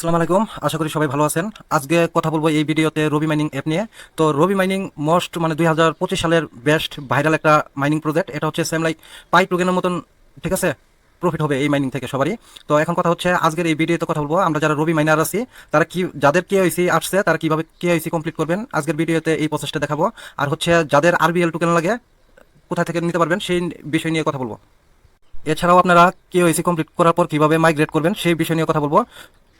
আসসালামু আলাইকুম। আশা করি সবাই ভালো আছেন। আজকে কথা বলব এই ভিডিওতে রবি মাইনিং অ্যাপ নিয়ে। তো রবি মাইনিং মোস্ট মানে দুই হাজার পঁচিশ সালের বেস্ট ভাইরাল একটা মাইনিং প্রজেক্ট। এটা হচ্ছে সেম লাইক পাই টোকেনের মতন, ঠিক আছে? প্রফিট হবে এই মাইনিং থেকে সবারই। তো এখন কথা হচ্ছে আজকের এই ভিডিওতে কথা বলব। আমরা যারা রবি মাইনার আছি, তারা কি, যাদের কেওয়াইসি আসছে, তারা কীভাবে কেওয়াইসি কমপ্লিট করবেন? আজকের ভিডিওতে এই প্রসেসটা দেখাবো। আর হচ্ছে যাদের আরবিএল টোকেন লাগে, কোথা থেকে নিতে পারবেন, সেই বিষয় নিয়ে কথা বলব। এছাড়াও আপনারা কে কেওয়াইসি কমপ্লিট করার পর কীভাবে মাইগ্রেট করবেন, সেই বিষয় নিয়ে কথা বলব।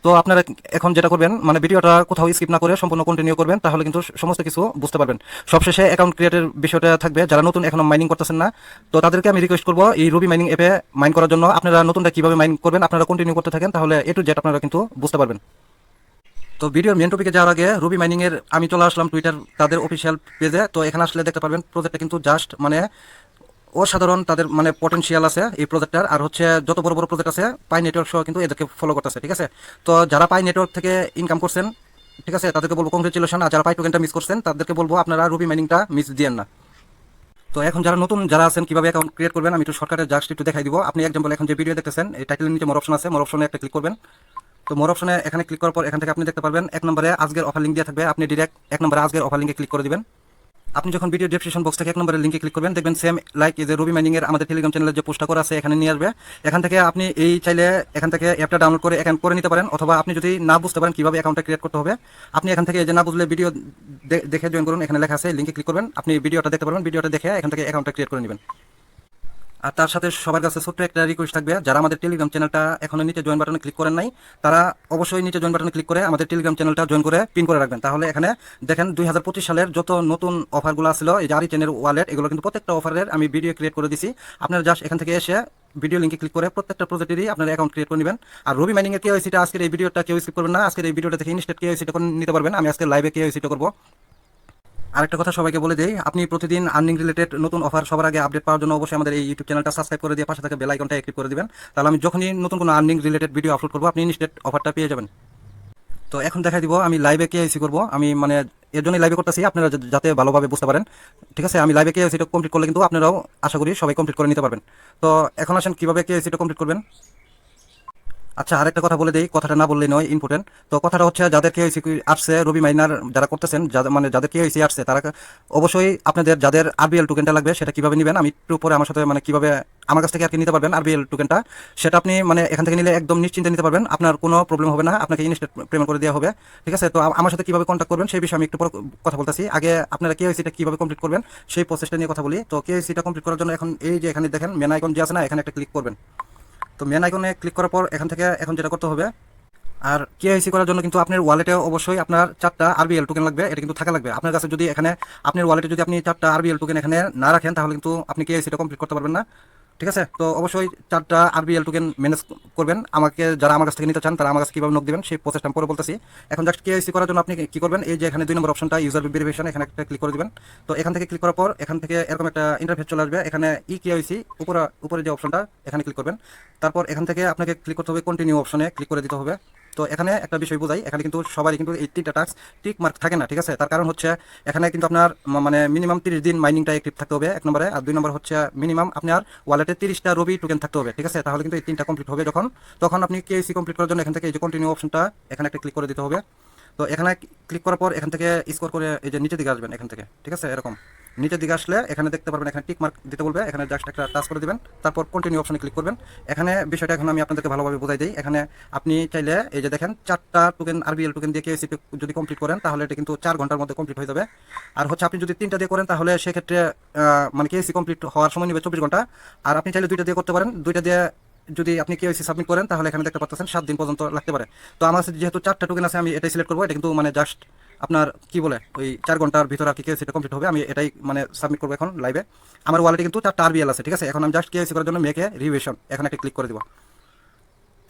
তো আপনারা এখন যেটা করবেন মানে ভিডিওটা কোথাও স্কিপ না করে সম্পূর্ণ কন্টিনিউ করবেন, তাহলে কিন্তু সমস্ত কিছু বুঝতে পারবেন। সবশেষে অ্যাকাউন্ট ক্রিয়েটের বিষয়টা থাকবে, যারা নতুন এখনও মাইনিং করতেছেন না, তো তাদেরকে আমি রিকোয়েস্ট করব এই রুবি মাইনিং অ্যাপে মাইন করার জন্য। আপনারা নতুনটা কীভাবে মাইন করবেন, আপনারা কন্টিনিউ করতে থাকেন, তাহলে এ টু আপনারা কিন্তু বুঝতে পারবেন। তো ভিডিওর মেন টপিকে যাওয়ার আগে রুবি মাইনিং এর আমি চলে আসলাম টুইটার তাদের অফিসিয়াল পেজে তো এখানে আসলে দেখতে পারবেন প্রজেক্টটা কিন্তু জাস্ট মানে অসাধারণ তাদের মানে পটেনশিয়াল আছে এই প্রজেক্টটার আর হচ্ছে যত বড় বড় প্রজেক্ট আছে পাই নেটওয়ার্ক সহ কিন্তু এদেরকে ফলো করতেছে, ঠিক আছে? তো যারা পাই নেটওয়ার্ক থেকে ইনকাম করছেন, ঠিক আছে, তাদেরকে বলব কংগ্রেচুলেশন আর যারা পাই টোকেনটা মিস করছেন, তাদেরকে বলব আপনারা রুবি মাইনিংটা মিস দিয়েন না। তো এখন যারা নতুন, যারা আছেন, কীভাবে অ্যাকাউন্ট ক্রিয়েট করবেন, আমি একটু সরকারের জাস্ট একটু দেখাই দিব। আপনি এক্সাম্পল এখন যে ভিডিও দেখতেছেন, এই টাইটেলের নিচে মোর অপশন আছে মোর অপশনে একটা ক্লিক করবেন। তো মোর অপশনে এখানে ক্লিক করার পর এখান থেকে আপনি দেখতে পারবেন, এক নম্বরে আজকের অফার লিঙ্ক দিয়ে থাকবে। আপনি ডিরেক্ট এক নম্বরে আজকের অফার লিঙ্কে ক্লিক করে দিবেন। আপনি যখন ভিডিও ডেসক্রিপশন বক্স থেকে এক নম্বরের লিঙ্কে ক্লিক করবেন, দেখবেন সেম লাইক যে রবি মাইনিং এর আমাদের টেলিগ্রাম চ্যানেলের যে পোস্টটা করা আছে, এখানে নিয়ে আসবে। এখান থেকে আপনি এই চাইলে এখান থেকে অ্যাপটা ডাউনলোড করে অ্যাকাউন্ট করে নিতে পারেন, অথবা আপনি যদি না বুঝতে পারেন কীভাবে অ্যাকাউন্টটা ক্রিয়েট করতে হবে, আপনি এখান থেকে যে না বুঝলে ভিডিও দেখে জয়েন করুন, এখানে লেখা আছে লিঙ্কে ক্লিক করবেন। আপনি ভিডিওটা দেখতে পারবেন ভিডিওটা দেখে এখান থেকে অ্যাকাউন্টটা ক্রিয়েট করে নেবেন। আর তার সাথে সবার কাছে ছোট্ট একটা রিকোয়েস্ট থাকবে। যারা আমাদের টেলিগ্রাম চ্যানেলটা এখনও নিচে জয়েন বাটনে ক্লিক করেন নাই, তারা অবশ্যই নিচে জয়েন বাটনে ক্লিক করে আমাদের টেলিগ্রাম চ্যানেলটা জয়েন করে পিন করে রাখবেন। তাহলে এখানে দেখেন দুই হাজার পঁচিশ সালের যত নতুন অফারগুলো ছিল এই যে আরি চ্যানেল ওয়ালেট এগুলো কিন্তু প্রত্যেকটা অফারের আমি ভিডিও ক্রিয়েট করে দিছি। আপনারা জাস্ট এখান থেকে এসে ভিডিও লিঙ্কে ক্লিক করে প্রত্যেকটা প্রজেক্টেরই আপনার অ্যাকাউন্ট ক্রিয়েট করে নেবেন। আর রবি মাইনিং এর কেওয়াইসিটা আজকের এই ভিডিওটা কেউ স্কিপ করবেন না। আজকের এই ভিডিওটা থেকে ইনস্টেট কেওয়াইসিটা করে নিতে পারবেন। আমি আজকে লাইভে কেওয়াইসিটা করব। আরেকটা কথা সবাইকে বলে দেই, আপনি প্রতিদিন আর্নিং রিলেটেড নতুন অফার সবার আগে আপডেট পাওয়ার জন্য অবশ্যই আমাদের এই ইউটিউব চ্যানেলটা সাবস্ক্রাইব করে দিয়ে পাশে থাকা বেল আইকনটা অ্যাক্টিভ করে দিবেন। তাহলে আমি যখনই নতুন কোনো আর্নিং রিলেটেড ভিডিও আপলোড করব, আপনি ইনস্টেট অফারটা পেয়ে যাবেন। তো এখন দেখাই দিব, আমি লাইভে কে এসি করব। আমি মানে এর জন্যই লাইভে করতেছি, আপনারা যাতে ভালোভাবে বুঝতে পারেন। ঠিক আছে, আমি লাইভে কে এসিটা কমপ্লিট করলে কিন্তু আপনারাও আশা করি সবাই কমপ্লিট করে নিতে পারবেন। তো এখন আসেন, কীভাবে কে এসিটা কমপ্লিট করবেন? আচ্ছা আরেকটা কথা বলে দেই, কথাটা না বললেই নয় ইম্পর্টেন্ট তো কথাটা হচ্ছে যাদের কে আসছে, রবি মাইনার যারা করতেছেন যাদের মানে যাদের কে আসছে, তারা অবশ্যই আপনাদের যাদের আরবিএল টোকেনটা লাগবে, সেটা কীভাবে নেবেন? আমি একটু পরে আমার সাথে মানে কীভাবে আমার কাছ থেকে আর কি নিতে পারবেন আরবিএল টোকেনটা সেটা আপনি মানে এখান থেকে নিলে একদম নিশ্চিন্তে নিতে পারবেন, আপনার কোনো প্রবলেম হবে না, আপনাকে ইনস্টেট পেমেন্ট করে দেওয়া হবে। ঠিক আছে? তো আমার সাথে কীভাবে কন্ট্যাক্ট করবেন, সেই বিষয়ে আমি একটু পরে কথা বলতেছি। আগে আপনারা কে আইসিটা কীভাবে কমপ্লিট করবেন, সেই প্রসেসটা নিয়ে কথা বলি। তো কে আইসিটা কমপ্লিট করার জন্য এখন এই যে এখানে দেখেন মেন আইকন যে আছে না, এখানে একটা ক্লিক করবেন। তো মেন আইকনে ক্লিক করার পর এখান থেকে এখন যেটা করতে হবে, আর কেআইসি করার জন্য কিন্তু আপনার ওয়ালেটে অবশ্যই আপনার চারটা আরবিএল টোকেন লাগবে, এটা কিন্তু থাকা লাগবে। আপনার কাছে যদি এখানে, আপনার ওয়ালেটে যদি আপনি চারটা আরবিএল টোকেন এখানে না রাখেন, তাহলে কিন্তু আপনি কেআইসিটা কমপ্লিট করতে পারবেন না। ঠিক আছে? তো অবশ্যই চারটা আরবিএল টোকেন ম্যানেজ করবেন। আমাকে যারা আমার কাছ থেকে নিতে চান, তারা আমার কাছে কীভাবে নোক দেবেন, সেই প্রসেসটা আমি পরে বলতেছি। এখন জাস্ট কেআইসি করার জন্য আপনি কী করবেন? এই যে এখানে দুই নম্বর অপশনটা ইউজার ভেরিফিকেশন এখানে একটা ক্লিক করে দেবেন। তো এখান থেকে ক্লিক করার পর, এখান থেকে এরকম একটা ইন্টারফেস চলে আসবে। এখানে ই কেআইসি উপরে উপরে যে অপশনটা এখানে ক্লিক করবেন। তারপর এখান থেকে আপনাকে ক্লিক করতে হবে কন্টিনিউ অপশনে ক্লিক করে দিতে হবে। তো এখানে একটা বিষয় বোঝাই, এখানে কিন্তু সবারই কিন্তু এই তিনটা টাস্ক টিক মার্ক থাকে না, ঠিক আছে? তার কারণ হচ্ছে এখানে কিন্তু আপনার মানে মিনিমাম তিরিশ দিন মাইনিংটা অ্যাক্টিভ থাকতে হবে, এক নম্বরে। আর দুই নম্বর হচ্ছে মিনিমাম আপনার ওয়ালেটে তিরিশটা রবি টোকেন থাকতে হবে, ঠিক আছে? তাহলে কিন্তু এই তিনটা কমপ্লিট হবে যখন, তখন আপনি কেসি কমপ্লিট করার জন্য এখান থেকে এই যে কন্টিনিউ অপশনটা এখানে একটা ক্লিক করে দিতে হবে। তো এখানে ক্লিক করার পর এখান থেকে স্কোর করে এই যে নিচের দিকে আসবেন এখান থেকে, ঠিক আছে? এরকম। নিচের দিকে আসলে এখানে দেখতে পারবেন, এখানে টিক মার্ক দিতে বলবে, এখানে জাস্ট একটা টাচ করে দিবেন, তারপর কন্টিনিউ অপশনে ক্লিক করবেন। এখানে বিষয়টা এখন আমি আপনাদেরকে ভালোভাবে বোঝাই দিই। এখানে আপনি চাইলে এই যে দেখেন, চারটা টোকেন আরবিএল টোকেন দিয়ে কেএসি যদি কমপ্লিট করেন, তাহলে এটা কিন্তু চার ঘণ্টার মধ্যে কমপ্লিট হয়ে যাবে। আর হচ্ছে আপনি যদি তিনটা দিয়ে করেন, তাহলে সেক্ষেত্রে মানে কেএসি কমপ্লিট হওয়ার সময় নেবে চব্বিশ ঘণ্টা। আর আপনি চাইলে দুইটা দিয়ে করতে পারেন। দুইটা দিয়ে যদি আপনি কেওয়াইসি সাবমিট করেন, তাহলে এখানে দেখতে পাচ্ছেন সাত দিন পর্যন্ত লাগতে পারে। তো আমার যেহেতু চারটা টোকেন আছে, আমি এটাই সিলেক্ট করব। এটা কিন্তু মানে জাস্ট আপনার কি বলে, ওই চার ঘণ্টার ভিতরে আর কি কেওয়াইসিটা কমপ্লিট হবে। আমি এটাই মানে সাবমিট করব এখন লাইভে আমার ওয়ালেটে কিন্তু চারটা আরবিএল আছে, ঠিক আছে? এখন আমি জাস্ট কেওয়াইসি করার জন্য মেকে রিভিশন এখানে একটা ক্লিক করে দিব।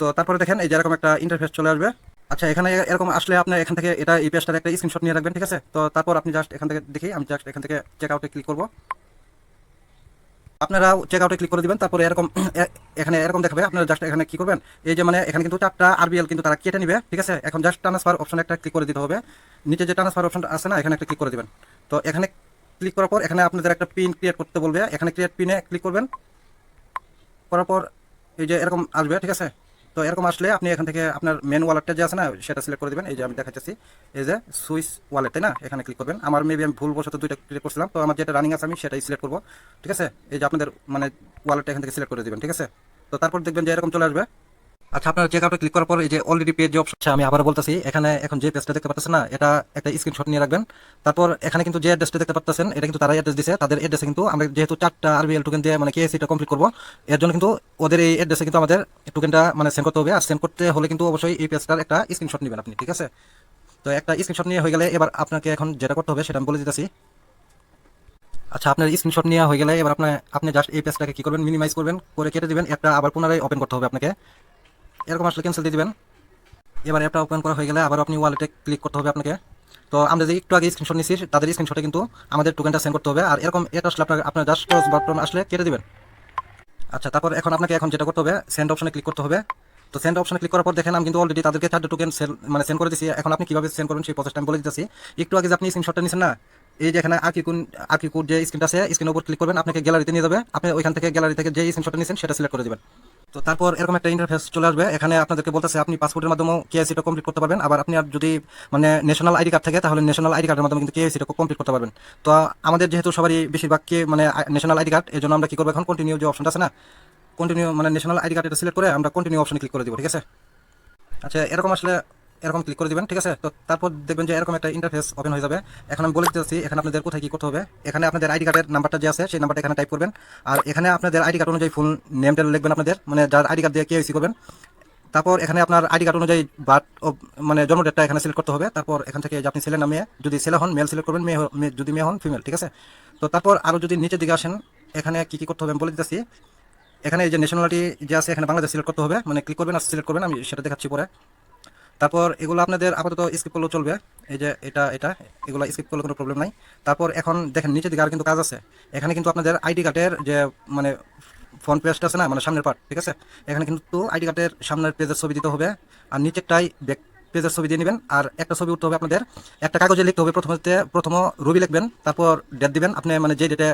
তো তারপরে দেখেন, এই যেরকম একটা ইন্টারফেস চলে আসবে। আচ্ছা এখানে এরকম আসলে আপনি এখান থেকে এটা এই পেজটার একটা স্ক্রিনশট নিয়ে রাখবেন, ঠিক আছে? তো তারপর আপনি জাস্ট এখান থেকে দেখি, আমি জাস্ট এখান থেকে চেক আউটে ক্লিক করব। আপনারা চেকআউটে ক্লিক করে দিবেন, তারপরে এরকম এখানে এরকম দেখাবে, আপনারা জাস্ট এখানে কি করবেন? এই যে মানে এখানে কিন্তু চারটা আরবিএল কিন্তু তারা কেটে নিবে, ঠিক আছে? এখন জাস্ট ট্রান্সফার অপশন একটা ক্লিক করে দিতে হবে। নিচে যে ট্রান্সফার অপশন আছে না, এখানে একটা ক্লিক করে দিবেন। তো এখানে ক্লিক করার পর এখানে আপনাদের একটা পিন ক্রিয়েট করতে বলবে। এখানে ক্রিয়েট পিনে ক্লিক করবেন। করার পর এই যে এরকম আসবে, ঠিক আছে? তো এরকম আসলে আপনি এখান থেকে আপনার মেন ওয়ালেটটা যে আছে না, সেটা সিলেক্ট করে দেবেন। এই যে আমি দেখাচ্ছি এই যে সুইচ ওয়ালেট তাই না? এখানে ক্লিক করবেন। আমার মেবি আমি ভুলবশত দুইটা ক্লিক করছিলাম, তো আমার যেটা রানিং আছে আমি সেটাই সিলেক্ট করব। ঠিক আছে? এই যে আপনাদের মানে ওয়ালেটটা এখান থেকে সিলেক্ট করে দেবেন, ঠিক আছে? তো তারপর দেখবেন যে এরকম চলে আসবে। আচ্ছা আপনার চেক আউটে ক্লিক করার পর এই যে অলরেডি পেজ যে অপশন আমি আবার বলতেছি, এখানে এখন যে পেজটা দেখতে পাচ্ছেন না, এটা একটা স্ক্রিনশট নিয়ে রাখবেন। তারপর এখানে কিন্তু যে অ্যাড্রেসটা দেখতে পাচ্ছেন এটা কিন্তু তারা অ্যাড্রেস দিছে। তাদের অ্যাড্রেসে কিন্তু আমরা যেহেতু চারটা আরবিএল টোকেন দিয়ে মানে কেএসিটা কমপ্লিট করব, এর জন্য কিন্তু ওদের এই অ্যাড্রেসে কিন্তু আমাদের টোকেনটা মানে সেন্ড করতে হবে। আর সেন্ড করতে হলে কিন্তু অবশ্যই এই পেজটার একটা স্ক্রিনশট নেবেন আপনি, ঠিক আছে? তো একটা স্ক্রিনশট নিয়ে হয়ে গেলে এবার আপনাকে এখন যেটা করতে হবে, সেটা আমি বলে দিতেছি। আচ্ছা আপনার স্ক্রিনশট নেওয়া হয়ে গেলে এবার আপনার আপনি জাস্ট এই পেজটাকে কি করবেন মিনিমাইজ করবেন, করে কেটে দিবেন। একটা আবার পুনরায় ওপেন করতে হবে আপনাকে। এরকম আসলে ক্যান্সেল দিয়ে দিবেন। এবার অ্যাপটা ওপেন করা হয়ে গেলে আবার আপনি ওয়ালেটে ক্লিক করতে হবে আপনাকে। তো আমরা যে একটু আগে স্ক্রিনশট নিয়েছি তাদের স্ক্রিনশটে কিন্তু আমাদের টোকেনটা সেন্ড করতে হবে। আর এরকম এটা আসলে আপনার আপনার জাস্ট ক্রস বাটন আসলে কেটে দেবেন। আচ্ছা তারপর এখন আপনাকে এখন যেটা করতে হবে সেন্ড অপশনে ক্লিক করতে হবে। তো সেন্ড অপশনে ক্লিক করার পর দেখেন আমি কিন্তু অলরেডি তাদেরকে চারটে টোকেন সেল মানে সেন্ড করে দিচ্ছি এখন আপনি কীভাবে সেন্ড করবেন সেই প্রসেসটা আমি বলে দিতেছি। একটু আগে যে আপনি স্ক্রিনশটটা নিয়েছেন না, এই যে এখানে আকিকুন আকিকুর যে স্ক্রিনটা আছে স্ক্রিনের উপর ক্লিক করবেন, আপনাকে গ্যালারিতে নিয়ে যাবে। আপনি ওইখান থেকে গ্যালারি থেকে যে স্ক্রিনশটটা নিয়েছেন সেটা সিলেক্ট করে দিবেন। তো তারপর এরকম একটা ইন্টারফেস চলে আসবে। এখানে আপনাদেরকে বলতেছে, আপনি পাসপোর্টের মাধ্যমেও কেএসিটা কমপ্লিট করতে পারবেন। আবার আপনি আর যদি মানে ন্যাশনাল আইডি কার্ড থাকে, তাহলে ন্যাশনাল আইডি কার্ডের মাধ্যমে কিন্তু কেএসিটা কমপ্লিট করতে পারবেন। তো আমাদের যেহেতু সবারই বেশিরভাগকে মানে ন্যাশনাল আইডি কার্ড এই জন্য আমরা কি করব এখন? কন্টিনিউ যে অপশনটা আছে না কন্টিনিউ মানে ন্যাশনাল আইডি কার্ড এটা সিলেক্ট করে আমরা কন্টিনিউ অপশনে ক্লিক করে দিব, ঠিক আছে? আচ্ছা এরকম আসলে এরকম ক্লিক করে দিবেন, ঠিক আছে? তো তারপর দেখবেন যে এরকম একটা ইন্টারফেস ওপেন হয়ে যাবে। এখন আমি বলে দিতেছি, এখানে আপনাদের কোথায় কী করতে হবে? এখানে আপনাদের আইডি কার্ডের নাম্বারটা যে আছে, সেই নাম্বারটা এখানে টাইপ করবেন। আর এখানে আপনাদের আইডি কার্ড অনুযায়ী ফুল নেমটা লিখবেন আপনাদের মানে যার আইডি কার্ড দিয়ে কেওসি করবেন। তারপর এখানে আপনার আইডি কার্ড অনুযায়ী বার্থ মানে জন্ম ডেটটা এখানে সিলেক্ট করতে হবে। তারপর এখান থেকে আপনি ছেলে না মেয়ে যদি ছেলে হন মেল সিলেক্ট করবেন, মেয়ে- যদি মেয়ে হন ফিমেল ঠিক আছে? তো তারপর আরও যদি নিচের দিকে আসেন, এখানে কি কি করতে হবে বলে দিতেছি। এখানে এই যে ন্যাশনালিটি যে আছে, এখানে বাংলাদেশ সিলেক্ট করতে হবে। মানে ক্লিক করবেন আর সিলেক্ট করবেন, আমি সেটা দেখাচ্ছি পরে। তারপর এগুলো আপনাদের আপাতত স্কিপ করলেও চলবে। এই যে এটা এটা, এগুলো স্কিপ করলে কোনো প্রবলেম নাই। তারপর এখন দেখেন, নিচের দিকে আর কিন্তু কাজ আছে। এখানে কিন্তু আপনাদের আইডি কার্ডের যে মানে ফ্রন্ট পেজটা আছে না মানে সামনের পার্ট ঠিক আছে? এখানে কিন্তু আইডি কার্ডের সামনের পেজের ছবি দিতে হবে। আর নিচেরটাই ব্যাক পেজের ছবি দিয়ে নেবেন। আর একটা ছবি উঠতে হবে আপনাদের। একটা কাগজে লিখতে হবে প্রথমতে, প্রথম রবি লিখবেন। তারপর ডেট দিবেন। আপনি মানে যে ডেটে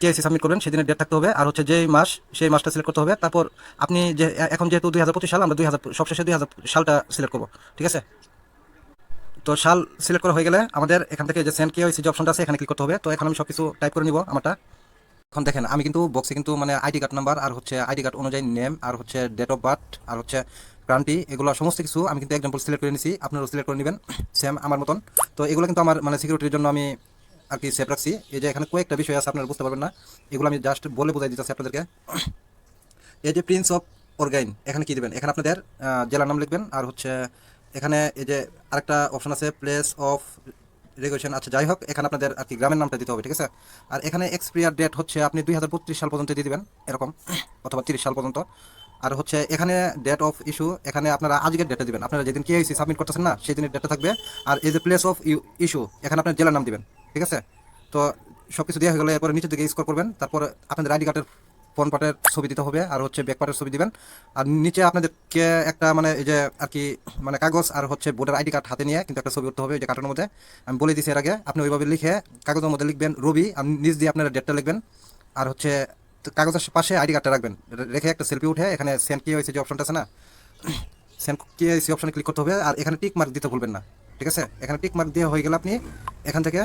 কেএসি সাবমিট করবেন, সেদিনের ডেট থাকতে হবে। আর হচ্ছে যেই মাস, সেই মাসটা সিলেক্ট করতে হবে। তারপর আপনি যে, এখন যেহেতু দুই হাজার পঁচিশ সাল, আমরা দুই হাজার সবশেষে দুই হাজার সালটা সিলেক্ট করব। ঠিক আছে? তো সাল সিলেক্ট করা হয়ে গেলে আমাদের এখান থেকে যে সেন্ট সেন্ড কেওয়াইসি যে অপশনটা আছে, এখানে ক্লিক করতে হবে। তো এখন আমি সব কিছু টাইপ করে নিব আমারটা। এখন দেখেন, আমি কিন্তু বক্সে কিন্তু মানে আইডি কার্ড নাম্বার আর হচ্ছে আইডি কার্ড অনুযায়ী নেম আর হচ্ছে ডেট অফ বার্থ আর হচ্ছে ক্রান্তি এগুলো সমস্ত কিছু আমি কিন্তু এক্সাম্পল সিলেক্ট করে নিছি। আপনারাও সিলেক্ট করে নেবেন। সেম আমার মতন। তো এগুলো কিন্তু আমার মানে সিকিউরিটির জন্য আমি আর কি সেভ রাখছি। এই যে এখানে কয়েকটা বিষয় আছে, আপনারা বুঝতে পারবেন না। এগুলো আমি জাস্ট বলে বোঝাই দিতেছি আপনাদেরকে। এই যে প্রিন্স অফ অর্গাইন এখানে কী দেবেন? এখানে আপনাদের জেলার নাম লিখবেন, আর হচ্ছে এখানে এই যে আরেকটা অপশন আছে প্লেস অফ রেগুলেশন আচ্ছা যাই হোক, এখানে আপনাদের আর কি গ্রামের নামটা দিতে হবে, ঠিক আছে? আর এখানে এক্সপায়ার ডেট হচ্ছে আপনি দুই হাজার পঁচিশ সাল পর্যন্ত দিয়ে দিবেন, এরকম, অথবা তিরিশ সাল পর্যন্ত। আর হচ্ছে এখানে ডেট অফ ইস্যু এখানে আপনারা আজকের ডেটে দিবেন। আপনারা যেদিন কেআইসি সাবমিট করতেছেন না সেই দিনের ডেটটা থাকবে। আর এই যে প্লেস অফ ইস্যু এখানে আপনার জেলার নাম দিবেন, ঠিক আছে? তো সব কিছু দেওয়া হয়ে গেলে এরপরে নিচের দিকে স্কোর করবেন, তারপর আপনাদের আইডি কার্ডের ফোন পার্টের ছবি দিতে হবে, আর হচ্ছে ব্যাক পার্টের ছবি দিবেন। আর নিচে আপনাদেরকে একটা মানে এই যে আর কি মানে কাগজ আর হচ্ছে ভোটার আইডি কার্ড হাতে নিয়ে কিন্তু একটা ছবি উঠতে হবে যে কার্টুনের মধ্যে। আমি বলে দিচ্ছি এর আগে, আপনি ওইভাবে লিখে কাগজের মধ্যে লিখবেন, রবি, আর নিচ দিয়ে আপনারা ডেটটা লিখবেন। আর হচ্ছে কাগজের পাশে আইডি কার্ডটা রাখবেন। রেখে একটা সেলফি উঠে, এখানে সেন্ড কি হয়েছে যে অপশনটা আছে না সেন্ড কি হয়েছে অপশনে ক্লিক করতে হবে, আর এখানে টিক মার্ক দিতে ভুলবেন না, ঠিক আছে? এখানে টিক মার্ক দিয়ে হয়ে গেলে আপনি এখান থেকে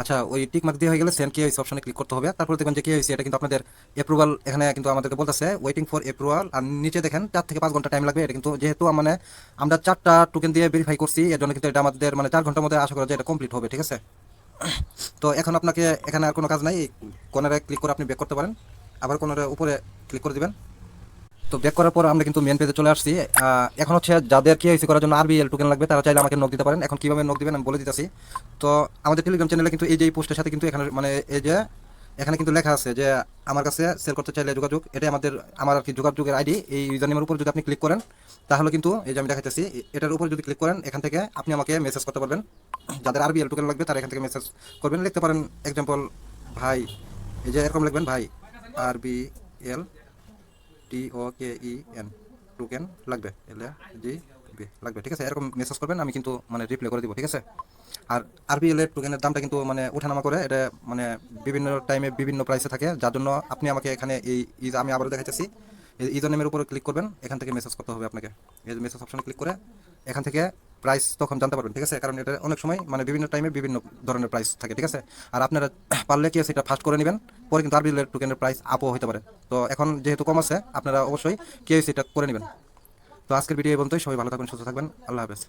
আচ্ছা ওই টিক মার্ক দিয়ে হয়ে গেলে সেন্ড কেওয়াইসি অপশনে ক্লিক করতে হবে। তারপর দেখবেন যে কেওয়াইসি এটা কিন্তু আপনাদের অ্যাপ্রুভাল এখানে কিন্তু আমাদেরকে বলতেছে ওয়েটিং ফর অ্যাপ্রুভাল আর নিচে দেখেন, চার থেকে পাঁচ ঘণ্টা টাইম লাগবে, এটা কিন্তু যেহেতু মানে আমরা চারটা টোকেন দিয়ে ভেরিফাই করছি, এর জন্য কিন্তু এটা আমাদের মানে চার ঘণ্টার মধ্যে আশা করা যায় এটা কমপ্লিট হবে, ঠিক আছে? তো এখন আপনাকে এখানে আর কোনো কাজ নাই। কোনারে ক্লিক করে আপনি ব্যাক করতে পারেন। আবার কোনারে উপরে ক্লিক করে দিবেন। তো ব্যাক করার পর আমরা কিন্তু মেন পেজে চলে আসছি। এখন হচ্ছে যাদের হয়েছে করার জন্য আরবিএল টোকেন লাগবে, তারা চাইলে আমাকে নক দিতে পারেন। এখন কীভাবে নক দিবেন আমি বলে দিতেছি। তো আমাদের টেলিগ্রাম চ্যানেলে কিন্তু এই যে পোস্টের সাথে কিন্তু এখানে মানে এই যে এখানে কিন্তু লেখা আছে যে আমার কাছে সেল করতে চাইলে যোগাযোগ, এটাই আমাদের, আমার আর কি যোগাযোগের আইডি এই ইউজার নেমের উপর যদি আপনি ক্লিক করেন, তাহলে কিন্তু এই যে আমি দেখাচ্ছি এটার উপর যদি ক্লিক করেন, এখান থেকে আপনি আমাকে মেসেজ করতে পারবেন। যাদের আরবিএল টোকেন লাগবে, তারা এখান থেকে মেসেজ করবেন। লিখতে পারেন এক্সাম্পল ভাই, এই যে এরকম লিখবেন, ভাই RBL T O K E N token লাগবে এল জি বি লাগবে, ঠিক আছে? এরকম মেসেজ করবেন, আমি কিন্তু মানে রিপ্লাই করে দিব, ঠিক আছে? আর আরবিএল এর টোকেনের দামটা কিন্তু মানে ওঠানামা করে, এটা মানে বিভিন্ন টাইমে বিভিন্ন প্রাইসে থাকে, যার জন্য আপনি আমাকে এখানে এই আমি আবারও দেখাচ্ছি ইউজার নেমের উপরে ক্লিক করবেন, এখান থেকে মেসেজ করতে হবে আপনাকে। এই মেসেজ অপশনে ক্লিক করে, এখান থেকে প্রাইস তখন জানতে পারবেন, ঠিক আছে? কারণ এটা অনেক সময় মানে বিভিন্ন টাইমে বিভিন্ন ধরনের প্রাইস থাকে, ঠিক আছে? আর আপনারা পারলে কি এটা ফার্স্ট করে নেবেন, পরে কিন্তু আরবিএল টোকেনের প্রাইস আপও হতে পারে। তো এখন যেহেতু কম আছে, আপনারা অবশ্যই কি সেটা করে নেবেন। তো আজকের ভিডিও এই পর্যন্তই, সবাই ভালো থাকবেন, সুস্থ থাকবেন, আল্লাহ হাফেজ।